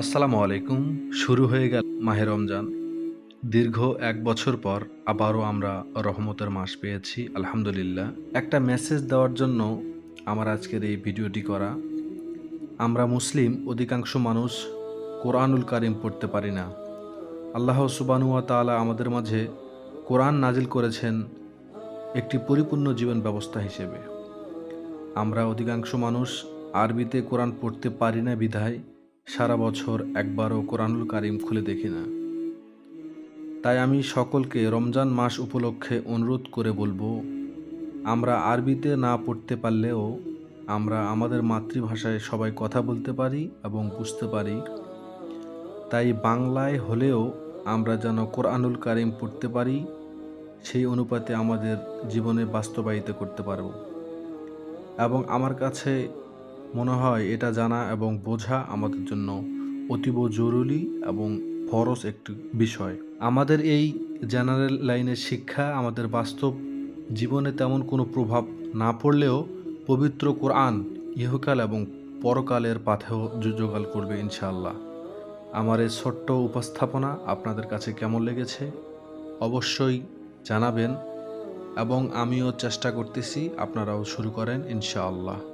আসসালামু আলাইকুম। শুরু হয়ে গেল মাহে রমজান। দীর্ঘ এক বছর পর আবারও আমরা রহমতের মাস পেয়েছি, আলহামদুলিল্লাহ। একটা মেসেজ দেওয়ার জন্য আমার আজকের এই ভিডিওটি করা, আমরা মুসলিম অধিকাংশ মানুষ কোরআনুল কারিম পড়তে পারি না। আল্লাহ সুবানুয়া তাআলা আমাদের মাঝে কোরআন নাজিল করেছেন একটি পরিপূর্ণ জীবন ব্যবস্থা হিসেবে। আমরা অধিকাংশ মানুষ আরবিতে কোরআন পড়তে পারি না বিধায় সারা বছর একবারও কোরআনুল কারিম খুলে দেখি না। তাই আমি সকলকে রমজান মাস উপলক্ষে অনুরোধ করে বলব, আমরা আরবিতে না পড়তে পারলেও আমরা আমাদের মাতৃভাষায় সবাই কথা বলতে পারি এবং বুঝতে পারি। তাই বাংলায় হলেও আমরা যেন কোরআনুল কারিম পড়তে পারি, সেই অনুপাতে আমাদের জীবনে বাস্তবায়িত করতে পারব। এবং আমার কাছে মনে হয় এটা জানা এবং বোঝা আমাদের জন্য অতীব জরুরি এবং ফরজ একটি বিষয়। আমাদের এই জেনারেল লাইনের শিক্ষা আমাদের বাস্তব জীবনে তেমন কোনো প্রভাব না পড়লেও পবিত্র কোরআন ইহকাল এবং পরকালের পাথেও যোগাল করবে ইনশাআল্লাহ। আমার এই ছোট্ট উপস্থাপনা আপনাদের কাছে কেমন লেগেছে? অবশ্যই জানাবেন এবং আমিও চেষ্টা করতেছি আপনারাও শুরু করেন ইনশাআল্লাহ।